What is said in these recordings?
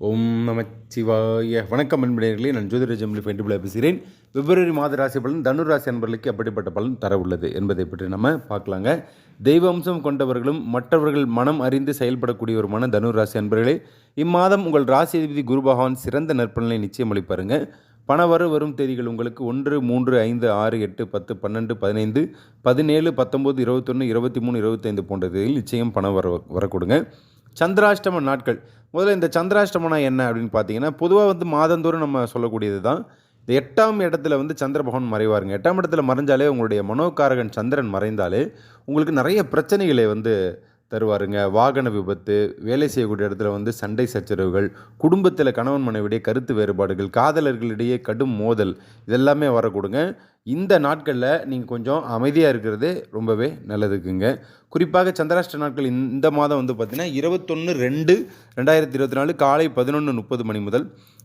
ஓம் நமச்சிவாய. வணக்கம் அன்பர்களே நான் ஜோதிட ஜெமிலி பேசுகிறேன். பிப்ரவரி மாத ராசி பலன் தனுர் ராசி அன்பர்களுக்கு எப்படிப்பட்ட பலன் தர உள்ளது என்பதை பற்றி நம்ம பார்க்கலாங்க. தெய்வ அம்சம் கொண்டவர்களும் மற்றவர்கள் மனம் அறிந்து செயல்படக்கூடியவருமான தனுர் ராசி அன்பர்களே இம்மாதம் உங்கள் ராசி அதிபதி குரு பகவான் சிறந்த நற்பலனை நிச்சயம் அளிப்பாருங்க. பணவர வரும் தேதிகள் உங்களுக்கு ஒன்று மூன்று ஐந்து ஆறு எட்டு பத்து பன்னெண்டு பதினைந்து பதினேழு பத்தொம்போது இருபத்தொன்று இருபத்தி மூணு இருபத்தைந்து போன்ற தேதியில் நிச்சயம் பணம் வர வரக்கூடுங்க. சந்திராஷ்டம நாட்கள். முதல்ல இந்த சந்திராஷ்டமனா என்ன அப்படின்னு பார்த்தீங்கன்னா பொதுவாக வந்து மாதந்தோறும் நம்ம சொல்லக்கூடியது தான். இந்த எட்டாம் இடத்துல வந்து சந்திர பகவான் மறைவாருங்க. எட்டாம் இடத்துல மறைஞ்சாலே உங்களுடைய மனோகாரகன் சந்திரன் மறைந்தாலே உங்களுக்கு நிறைய பிரச்சனைகளை வந்து தருவாருங்க. வாகன விபத்து வேலை செய்யக்கூடிய இடத்துல வந்து சண்டை சச்சரவுகள் குடும்பத்தில் கணவன் மனைவிடையே கருத்து வேறுபாடுகள் காதலர்களிடையே கடும் மோதல் இதெல்லாமே வரக்கூடுங்க. இந்த நாட்களில் நீங்கள் கொஞ்சம் அமைதியாக இருக்கிறது ரொம்பவே நல்லதுக்குங்க. குறிப்பாக சந்திராஷ்ட நாட்கள் இந்த மாதம் வந்து பார்த்திங்கன்னா இருபத்தொன்று ரெண்டு ரெண்டாயிரத்தி இருபத்தி நாலு காலை பதினொன்று முப்பது மணி முதல்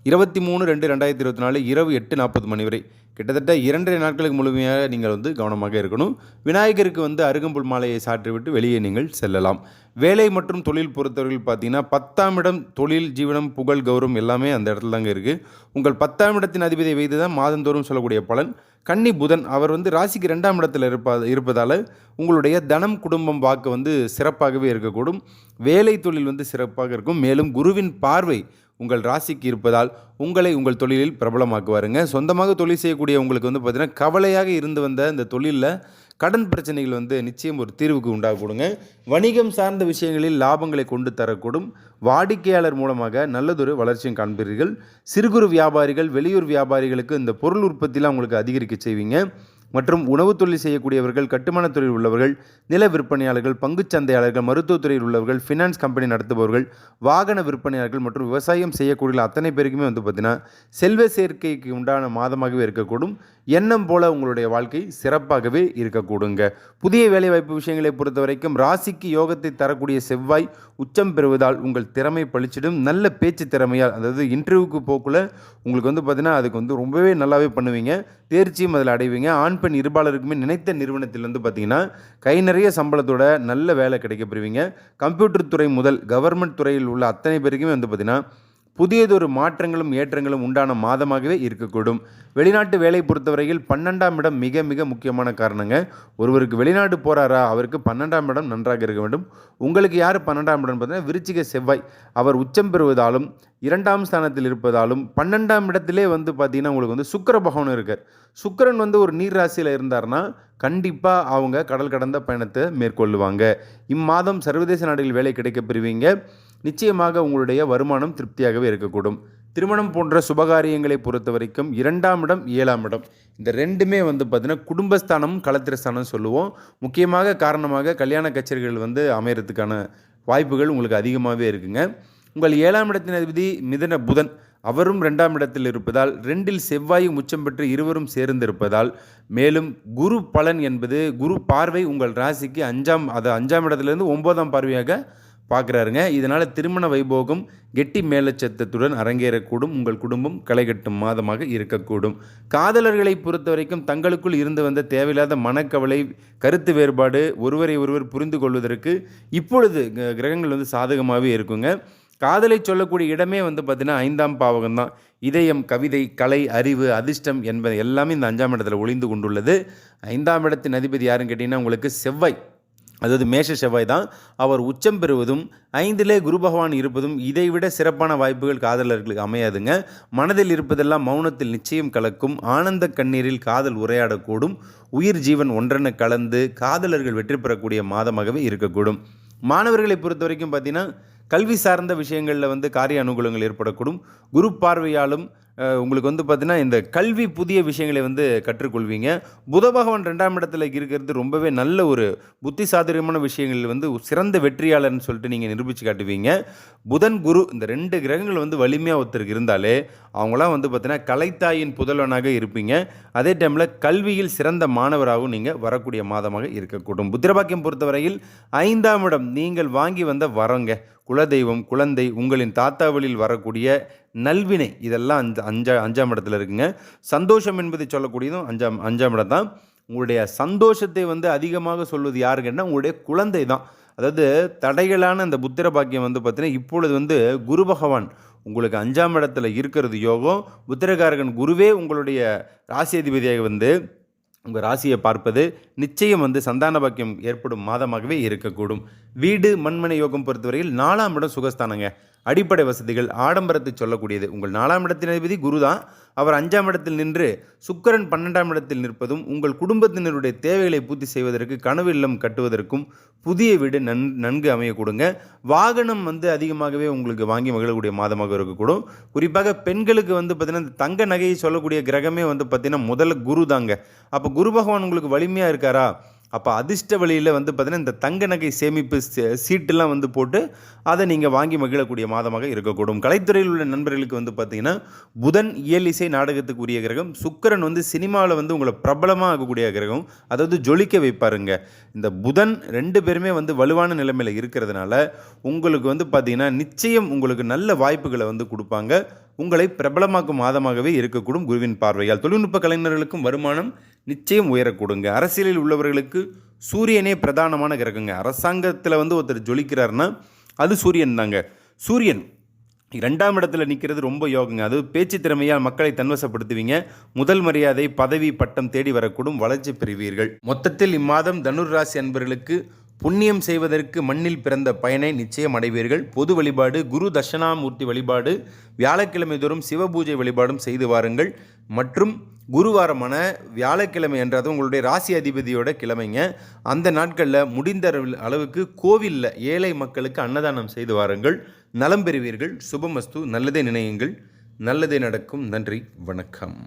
இருபத்தி மூணு ரெண்டு ரெண்டாயிரத்தி இருபத்தி நாலு இரவு எட்டு நாற்பது மணி வரை. கிட்டத்தட்ட இரண்டரை நாட்களுக்கு முழுமையாக நீங்கள் வந்து கவனமாக இருக்கணும். விநாயகருக்கு வந்து அருகம்புல் மாலையை சாற்றிவிட்டு வெளியே நீங்கள் செல்லலாம். வேலை மற்றும் தொழில் பொறுத்தவரையில் பார்த்தீங்கன்னா பத்தாம் இடம் தொழில் ஜீவனம் புகழ் கௌரவம் எல்லாமே அந்த இடத்துல தாங்க இருக்குது உங்கள் பத்தாம் இடத்தின் அதிபதியை வைத்து தான் மாதந்தோறும் சொல்லக்கூடிய பலன். கன்னி புதன் அவர் வந்து ராசிக்கு ரெண்டாம் இடத்தில் இருப்பா இருப்பதால் உங்களுடைய தனம் குடும்பம் வாக்கு வந்து சிறப்பாகவே இருக்கக்கூடும். வேலை தொழில் வந்து சிறப்பாக இருக்கும். மேலும் குருவின் பார்வை உங்கள் ராசிக்கு இருப்பதால் உங்களை உங்கள் தொழிலில் பிரபலமாக்குவாருங்க. சொந்தமாக தொழில் செய்யக்கூடிய உங்களுக்கு வந்து பார்த்திங்கன்னா கவலையாக இருந்து வந்த இந்த தொழிலில் கடன் பிரச்சனைகள் வந்து நிச்சயம் ஒரு தீர்வுக்கு உண்டாகக்கூடுங்க. வணிகம் சார்ந்த விஷயங்களில் லாபங்களை கொண்டு தரக்கூடும். வாடிக்கையாளர் மூலமாக நல்லதொரு வளர்ச்சியும் காண்பீர்கள். சிறு குறு வியாபாரிகள் வெளியூர் வியாபாரிகளுக்கு இந்த பொருள் உற்பத்திலாம் உங்களுக்கு அதிகரிக்க செய்வீங்க. மற்றும் உணவு தொழில் செய்யக்கூடியவர்கள் கட்டுமான துறையில் உள்ளவர்கள் நில விற்பனையாளர்கள் பங்குச்சந்தையாளர்கள் மருத்துவத்துறையில் உள்ளவர்கள் ஃபினான்ஸ் கம்பெனி நடத்துபவர்கள் வாகன விற்பனையாளர்கள் மற்றும் விவசாயம் செய்யக்கூடிய அத்தனை பேருக்குமே வந்து பார்த்திங்கன்னா செல்வ சேர்க்கைக்கு உண்டான மாதமாகவே இருக்கக்கூடும். எண்ணம் போல உங்களுடைய வாழ்க்கை சிறப்பாகவே இருக்கக்கூடுங்க. புதிய வேலைவாய்ப்பு விஷயங்களை பொறுத்த வரைக்கும் ராசிக்கு யோகத்தை தரக்கூடிய செவ்வாய் உச்சம் பெறுவதால் உங்கள் திறமை பழிச்சிடும் நல்ல பேச்சு திறமையால் அதாவது இன்டர்வியூக்கு போக்குள்ள உங்களுக்கு வந்து பார்த்தீங்கன்னா அதுக்கு வந்து ரொம்பவே நல்லாவே பண்ணுவீங்க. தேர்ச்சியும் அதில் அடைவீங்க. ஆண் பெண் இருபாலருக்குமே நினைத்த நிறுவனத்தில் வந்து பார்த்தீங்கன்னா கை நிறைய சம்பளத்தோட நல்ல வேலை கிடைக்க பெறுவீங்க. கம்ப்யூட்டர் துறை முதல் கவர்மெண்ட் துறையில் உள்ள அத்தனை பேருக்குமே வந்து பார்த்தீங்கன்னா புதியதொரு மாற்றங்களும் ஏற்றங்களும் உண்டான மாதமாகவே இருக்கக்கூடும். வெளிநாட்டு வேலை பொறுத்தவரையில் பன்னெண்டாம் இடம் மிக மிக முக்கியமான காரணங்க. ஒருவருக்கு வெளிநாட்டு போகிறாரா அவருக்கு பன்னெண்டாம் இடம் நன்றாக இருக்க வேண்டும். உங்களுக்கு யார் பன்னெண்டாம் இடம் பார்த்தீங்கன்னா விருச்சிக செவ்வாய். அவர் உச்சம் பெறுவதாலும் இரண்டாம் ஸ்தானத்தில் இருப்பதாலும் பன்னெண்டாம் இடத்திலே வந்து பார்த்தீங்கன்னா உங்களுக்கு வந்து சுக்கர பகவான் இருக்கார். சுக்கரன் வந்து ஒரு நீர் ராசியில் இருந்தார்னா கண்டிப்பாக அவங்க கடல் கடந்த பயணத்தை மேற்கொள்ளுவாங்க. இம்மாதம் சர்வதேச நாடுகளில் வேலை கிடைக்க பெறுவீங்க. நிச்சயமாக உங்களுடைய வருமானம் திருப்தியாகவே இருக்கக்கூடும். திருமணம் போன்ற சுபகாரியங்களை பொறுத்த வரைக்கும் இரண்டாம் இடம் ஏழாம் இடம். இந்த ரெண்டுமே வந்து பார்த்திங்கன்னா குடும்பஸ்தானம் களத்திரஸ்தானம் சொல்லுவோம். முக்கியமாக காரணமாக கல்யாண கச்சேரிகள் வந்து அமையறதுக்கான வாய்ப்புகள் உங்களுக்கு அதிகமாகவே இருக்குங்க. உங்கள் ஏழாம் இடத்தின் அதிபதி மிதன புதன். அவரும் ரெண்டாம் இடத்தில் இருப்பதால் ரெண்டில் செவ்வாயும் உச்சம் பெற்று இருவரும் சேர்ந்திருப்பதால் மேலும் குரு பலன் என்பது குரு பார்வை உங்கள் ராசிக்கு அஞ்சாம் அது அஞ்சாம் இடத்துலேருந்து ஒன்பதாம் பார்வையாக பார்க்குறாருங்க. இதனால் திருமண வைபோகம் கெட்டி மேலச்சத்தத்துடன் அரங்கேறக்கூடும். உங்கள் குடும்பம் களைகட்டும் மாதமாக இருக்கக்கூடும். காதலர்களை பொறுத்த வரைக்கும் தங்களுக்குள் இருந்து வந்த தேவையில்லாத மனக்கவலை கருத்து வேறுபாடு ஒருவரை ஒருவர் புரிந்து கொள்வதற்கு இப்பொழுது க- கிரகங்கள் வந்து சாதகமாகவே இருக்குங்க. காதலை சொல்லக்கூடிய இடமே வந்து பார்த்திங்கன்னா ஐந்தாம் பாவகம் தான். இதயம் கவிதை கலை அறிவு அதிர்ஷ்டம் என்பது எல்லாமே இந்த அஞ்சாம் இடத்துல ஒளிந்து கொண்டுள்ளது. ஐந்தாம் இடத்தின் அதிபதி யாருன்னு கேட்டிங்கன்னா உங்களுக்கு செவ்வாய். அதாவது மேஷ செவ்வாய் தான் அவர் உச்சம் பெறுவதும் ஐந்திலே குரு பகவான் இருப்பதும் இதைவிட சிறப்பான வாய்ப்புகள் காதலர்களுக்கு அமையாதுங்க. மனதில் இருப்பதெல்லாம் மௌனத்தில் நிச்சயம் கலக்கும் ஆனந்த கண்ணீரில் காதல் உரையாடக்கூடும் உயிர் ஜீவன் ஒன்றென கலந்து காதலர்கள் வெற்றி பெறக்கூடிய மாதமாகவே இருக்கக்கூடும். மாணவர்களை பொறுத்த வரைக்கும் பார்த்தீங்கன்னா கல்வி சார்ந்த விஷயங்களில் வந்து காரிய அனுகூலங்கள் ஏற்படக்கூடும். குரு பார்வையாலும் உங்களுக்கு வந்து பார்த்தீங்கன்னா இந்த கல்வி புதிய விஷயங்களை வந்து கற்றுக்கொள்வீங்க. புத பகவான் ரெண்டாம் இடத்துல இருக்கிறது ரொம்பவே நல்ல ஒரு புத்தி சாதுரியமான விஷயங்கள் வந்து சிறந்த வெற்றியாளர்னு சொல்லிட்டு நீங்கள் நிரூபித்து காட்டுவீங்க. புதன் குரு இந்த ரெண்டு கிரகங்கள் வந்து வலிமையாக ஒருத்தருக்கு இருந்தாலே அவங்களாம் வந்து பார்த்தீங்கன்னா கலைத்தாயின் புதல்வனாக இருப்பீங்க. அதே டைமில் கல்வியில் சிறந்த மாணவராகவும் நீங்கள் வரக்கூடிய மாதமாக இருக்கக்கூடும். புத்திரபாக்கியம் பொறுத்தவரையில் ஐந்தாம் இடம் நீங்கள் வாங்கி வந்த வரங்க. குலதெய்வம் குழந்தை உங்களின் தாத்தாவளியில் வரக்கூடிய நல்வினை இதெல்லாம் அஞ்ச அஞ்சா அஞ்சாம் இடத்துல இருக்குங்க. சந்தோஷம் என்பதை சொல்லக்கூடியதும் அஞ்சாம் அஞ்சாம் இடம் தான். உங்களுடைய சந்தோஷத்தை வந்து அதிகமாக சொல்வது யாருங்கன்னா உங்களுடைய குழந்தை தான். அதாவது தடைகளான அந்த புத்திர பாக்கியம் வந்து பார்த்தீங்கன்னா இப்பொழுது வந்து குரு பகவான் உங்களுக்கு அஞ்சாம் இடத்துல இருக்கிறது யோகம். புத்திரகாரகன் குருவே உங்களுடைய ராசி அதிபதியாக வந்து உங்கள் ராசியை பார்ப்பது நிச்சயம் வந்து சந்தான பாக்கியம் ஏற்படும் மாதமாகவே இருக்கக்கூடும். வீடு மண்மனை யோகம் பொறுத்தவரையில் நாலாம் இடம் சுகஸ்தானங்க. அடிப்படை வசதிகள் ஆடம்பரத்தை சொல்லக்கூடியது. உங்கள் நாலாம் இடத்தின் அதிபதி குரு தான் அவர் அஞ்சாம் இடத்தில் நின்று சுக்கிரன் பன்னெண்டாம் இடத்தில் நிற்பதும் உங்கள் குடும்பத்தினருடைய தேவைகளை பூர்த்தி செய்வதற்கு கனவு இல்லம் கட்டுவதற்கும் புதிய வீடு நன் நன்கு அமைய கொடுங்க வாகனம் வந்து அதிகமாகவே உங்களுக்கு வாங்கி மகிழக்கூடிய மாதமாக இருக்கக்கூடும். குறிப்பாக பெண்களுக்கு வந்து பார்த்திங்கன்னா இந்த தங்க நகையை சொல்லக்கூடிய கிரகமே வந்து பார்த்திங்கன்னா முதல்ல குரு தாங்க அப்போ குரு பகவான் உங்களுக்கு வலிமையாக இருக்காரா? அப்போ அதிர்ஷ்ட வழியில் வந்து பார்த்திங்கன்னா இந்த தங்க நகை சேமிப்பு சீ- சீட்டெல்லாம் வந்து போட்டு அதை நீங்கள் வாங்கி மகிழக்கூடிய மாதமாக இருக்கக்கூடும். கலைத்துறையில் உள்ள நண்பர்களுக்கு வந்து பார்த்திங்கன்னா புதன் இயல் இசை நாடகத்துக்கு உரிய கிரகம் சுக்கிரன் வந்து சினிமாவில் வந்து உங்களை பிரபலமாக ஆகக்கூடிய கிரகம் அதாவது ஜொலிக்க வைப்பாருங்க. இந்த புதன் ரெண்டு பேருமே வந்து வலுவான நிலைமையில் இருக்கிறதுனால உங்களுக்கு வந்து பார்த்திங்கன்னா நிச்சயம் உங்களுக்கு நல்ல வாய்ப்புகளை வந்து கொடுப்பாங்க. உங்களை பிரபலமாக்கும் மாதமாகவே இருக்கக்கூடும் குருவின் பார்வையால். தொழில்நுட்ப கலைஞர்களுக்கும் வருமானம் நிச்சயம் உயரக்கூடுங்க. அரசியலில் உள்ளவர்களுக்கு சூரியனே பிரதானமான கிரகங்க. அரசாங்கத்தில் வந்து ஒருத்தர் ஜொலிக்கிறாருன்னா அது சூரியன் தாங்க. சூரியன் இரண்டாம் இடத்துல நிற்கிறது ரொம்ப யோகங்க. அது பேச்சு திறமையால் மக்களை தன்வசப்படுத்துவீங்க. முதல் மரியாதை பதவி பட்டம் தேடி வரக்கூடும் வளர்ச்சி பெறுவீர்கள். மொத்தத்தில் இம்மாதம் தனுர் ராசி அன்பர்களுக்கு புண்ணியம் செய்வதற்கு மண்ணில் பிறந்த பயனை நிச்சயம் அடைவீர்கள். பொது வழிபாடு குரு தட்சணாமூர்த்தி வழிபாடு வியாழக்கிழமை தோறும் சிவபூஜை வழிபாடும் செய்து வாருங்கள். மற்றும் குருவாரமான வியாழக்கிழமை அன்று உங்களுடைய ராசி அதிபதியோட கிழமைங்க. அந்த நாட்களில் முடிந்த அளவுக்கு கோவிலில் ஏழை மக்களுக்கு அன்னதானம் செய்து வாருங்கள். நலம் பெறுவீர்கள். சுபமஸ்து. நல்லதே நினையுங்கள். நல்லதே நடக்கும். நன்றி. வணக்கம்.